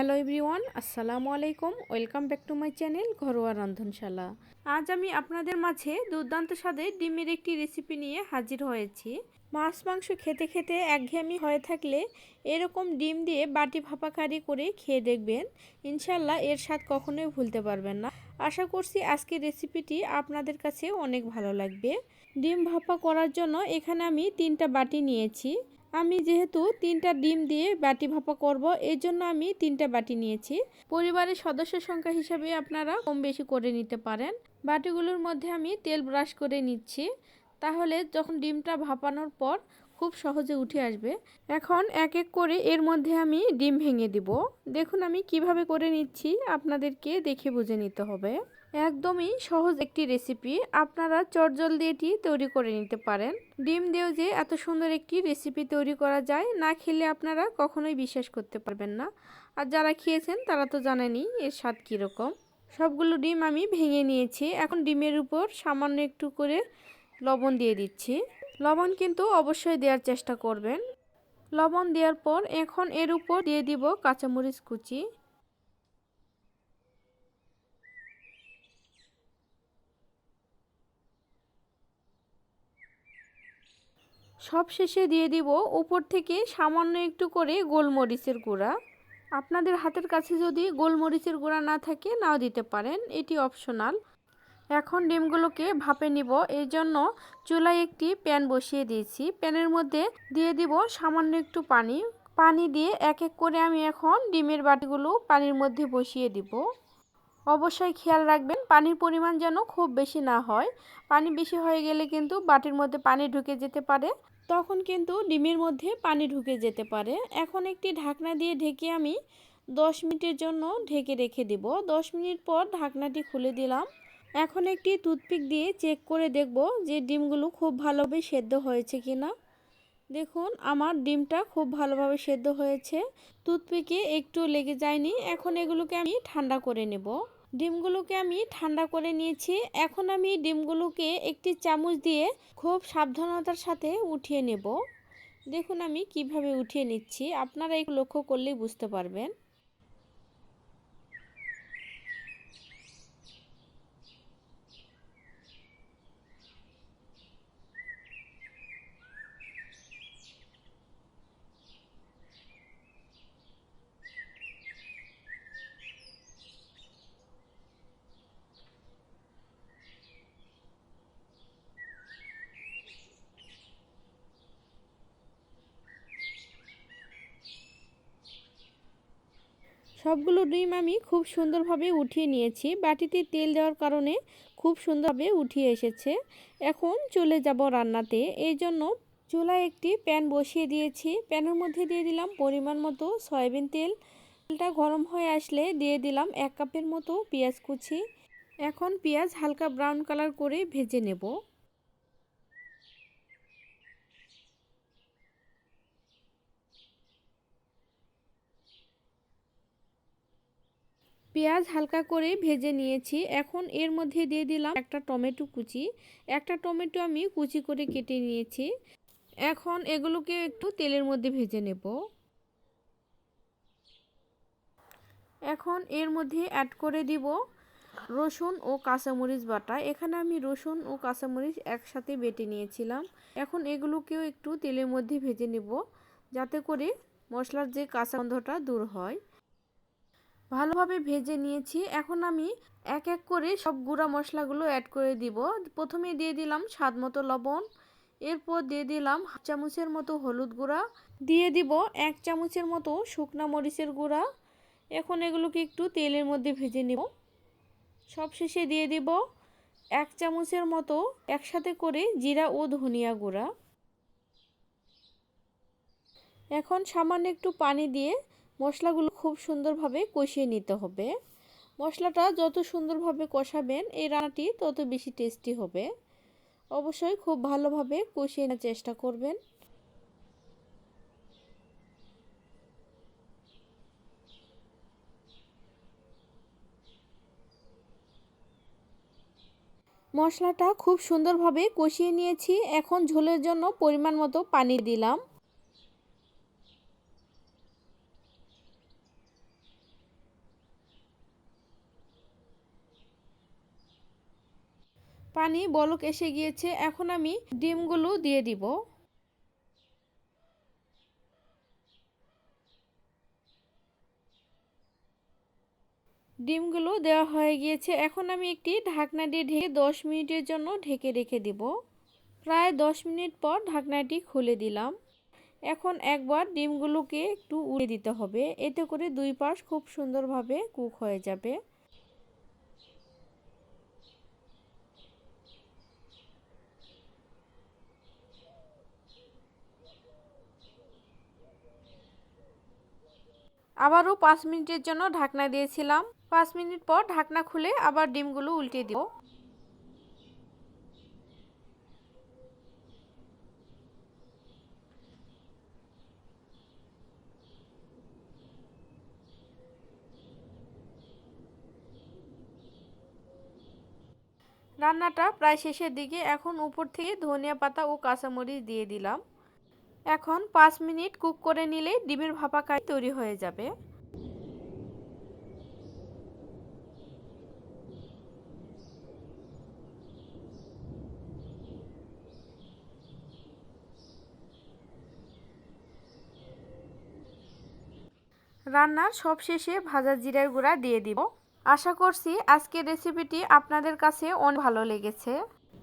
Hello everyone, আসসালামু আলাইকুম। Welcome back to my channel Ghoroa Rondhonshala. আজ আমি আপনাদের মাঝে দুর্দান্ত স্বাদে ডিমের একটি রেসিপি নিয়ে হাজির হয়েছি। মাছ, মাংস খেতে খেতে একঘেয়েমি হয়ে থাকলে এরকম ডিম দিয়ে বাটি ভাপাকারি করে খেয়ে দেখবেন। ইনশাল্লাহ এর স্বাদ কখনোই ভুলতে পারবেন না। আশা করছি আজকের রেসিপিটি আপনাদের কাছে অনেক ভালো লাগবে। ডিম ভাপা করার জন্য এখানে আমি তিনটা বাটি নিয়েছি। আমি যেহেতু তিনটা ডিম দিয়ে বাটি ভাপা করব এর জন্য আমি তিনটা বাটি নিয়েছি। পরিবারের সদস্য সংখ্যা হিসাবে আপনারা কম বেশি করে নিতে পারেন। বাটিগুলোর মধ্যে আমি তেল ব্রাশ করে নিচ্ছি। তাহলে যখন ডিমটা ভাপানোর পর খুব সহজে উঠে আসবে। এখন এক এক করে এর মধ্যে আমি ডিম ভেঙে দিব। দেখুন আমি কীভাবে করে নিচ্ছি, আপনাদেরকে দেখে বুঝে নিতে হবে। একদমই সহজ একটি রেসিপি আপনারা চটজলদি এটি তৈরি করে নিতে পারেন। ডিম দিয়েও যে এত সুন্দর একটি রেসিপি তৈরি করা যায়, না খেলে আপনারা কখনোই বিশ্বাস করতে পারবেন না। আর যারা খেয়েছেন, তারা তো জানেনই এর স্বাদ কীরকম। সবগুলো ডিম আমি ভেঙে নিয়েছি। এখন ডিমের উপর সামান্য একটু করে লবণ দিয়ে দিচ্ছি। লবণ কিন্তু অবশ্যই দেওয়ার চেষ্টা করবেন। লবণ দেওয়ার পর এখন এর উপর দিয়ে দিব কাঁচামরিচ কুচি। সব শেষে দিয়ে দিব উপর থেকে সামান্য একটু করে গোলমরিচের গুঁড়া। আপনাদের হাতের কাছে যদি গোলমরিচের গুঁড়া না থাকে, নাও দিতে পারেন। এটি অপশনাল। এখন ডিমগুলোকে ভাপে নিব। এই জন্য চুলায় একটি প্যান বসিয়ে দিয়েছি। প্যানের মধ্যে দিয়ে দিব সামান্য একটু পানি। পানি দিয়ে এক এক করে আমি এখন ডিমের বাটিগুলো পানির মধ্যে বসিয়ে দিব। অবশ্যই খেয়াল রাখবেন, পানির পরিমাণ যেন খুব বেশি না হয়। পানি বেশি হয়ে গেলে কিন্তু বাটির মধ্যে পানি ঢুকে যেতে পারে। তখন কিন্তু ডিমের মধ্যে পানি ঢুকে যেতে পারে। এখন একটি ঢাকনা দিয়ে ঢেকে আমি দশ মিনিটের জন্য ঢেকে রেখে দেব। দশ মিনিট পর ঢাকনাটি খুলে দিলাম। এখন একটি টুথপিক দিয়ে চেক করে দেখব যে ডিমগুলো খুব ভালোভাবে সেদ্ধ হয়েছে কি না দেখুন, আমার ডিমটা খুব ভালোভাবে সেদ্ধ হয়েছে। টুথপিকে একটু লেগে যায়নি। এখন এগুলোকে আমি ঠান্ডা করে নেব। ডিমগুলোকে আমি ঠান্ডা করে নিয়েছি। এখন আমি ডিমগুলোকে একটি চামচ দিয়ে খুব সাবধানতার সাথে উঠিয়ে নেব। দেখুন আমি কীভাবে উঠিয়ে নিচ্ছি। আপনারা একটু লক্ষ্য করলেই বুঝতে পারবেন। সবগুলো ডিম আমি খুব সুন্দরভাবে উঠিয়ে নিয়েছি। বাটিতে তেল দেওয়ার কারণে খুব সুন্দরভাবে উঠিয়ে এসেছে। এখন চলে যাব রান্নাতে। এই জন্য চুলায় একটি প্যান বসিয়ে দিয়েছি। প্যানের মধ্যে দিয়ে দিলাম পরিমাণ মতো সয়াবিন তেল। তেলটা গরম হয়ে আসলে দিয়ে দিলাম এক কাপের মতো পেঁয়াজ কুচি। এখন পেঁয়াজ হালকা ব্রাউন কালার করে ভেজে নেব। পেঁয়াজ হালকা করে ভেজে নিয়েছি। এখন এর মধ্যে দিয়ে দিলাম একটা টমেটো কুচি। একটা টমেটো আমি কুচি করে কেটে নিয়েছি। এখন এগুলোকে একটু তেলের মধ্যে ভেজে নেব। এখন এর মধ্যে অ্যাড করে দিব রসুন ও কাঁচামরিচ বাটা। এখানে আমি রসুন ও কাঁচামরিচ একসাথে বেটে নিয়েছিলাম। এখন এগুলোকেও একটু তেলের মধ্যে ভেজে নেব, যাতে করে মশলার যে কাঁচা গন্ধটা দূর হয়। ভালোভাবে ভেজে নিয়েছি। এখন আমি এক এক করে সব গুঁড়া মশলাগুলো অ্যাড করে দিব। প্রথমে দিয়ে দিলাম স্বাদ মতো লবণ, এরপর দিয়ে দিলাম হাফ চামচের মতো হলুদ গুঁড়া, দিয়ে দিব এক চামচের মতো শুকনা মরিচের গুঁড়া। এখন এগুলোকে একটু তেলের মধ্যে ভেজে নেব। সবশেষে দিয়ে দিব এক চামচের মতো একসাথে করে জিরা ও ধনিয়া গুঁড়া। এখন সামান্য একটু পানি দিয়ে মশলাগুলো খুব সুন্দরভাবে কষিয়ে নিতে হবে। মশলাটা যত সুন্দরভাবে কষাবেন, এই রান্নাটি তত বেশি টেস্টি হবে। অবশ্যই খুব ভালোভাবে কষিয়ে নেওয়ার চেষ্টা করবেন। মশলাটা খুব সুন্দরভাবে কষিয়ে নিয়েছি। এখন ঝোলের জন্য পরিমাণ মতো পানি দিলাম। পানি বলক এসে গিয়েছে, এখন আমি ডিমগুলো দিয়ে দিব। ডিমগুলো দেওয়া হয়ে গিয়েছে, এখন আমি একটি ঢাকনা দিয়ে ঢেকে দশ মিনিটের জন্য ঢেকে রেখে দিব। প্রায় দশ মিনিট পর ঢাকনাটি খুলে দিলাম। এখন একবার ডিমগুলোকে একটু উড়ে দিতে হবে, এতে করে দুই পাশ খুব সুন্দরভাবে কুক হয়ে যাবে। আবারও পাঁচ মিনিটের জন্য ঢাকনা দিয়েছিলাম। পাঁচ মিনিট পর ঢাকনা খুলে আবার ডিমগুলো উল্টে দিব। রান্নাটা প্রায় শেষের দিকে এখন উপর থেকে ধনিয়া পাতা ও কাঁচামরিচ দিয়ে দিলাম। এখন পাঁচ মিনিট কুক করে নিলে ডিমের ভাপা কারি তৈরি হয়ে যাবে। রান্নার সব শেষে ভাজা জিরার গুঁড়া দিয়ে দিব। আশা করছি আজকের রেসিপিটি আপনাদের কাছে অনেক ভালো লেগেছে।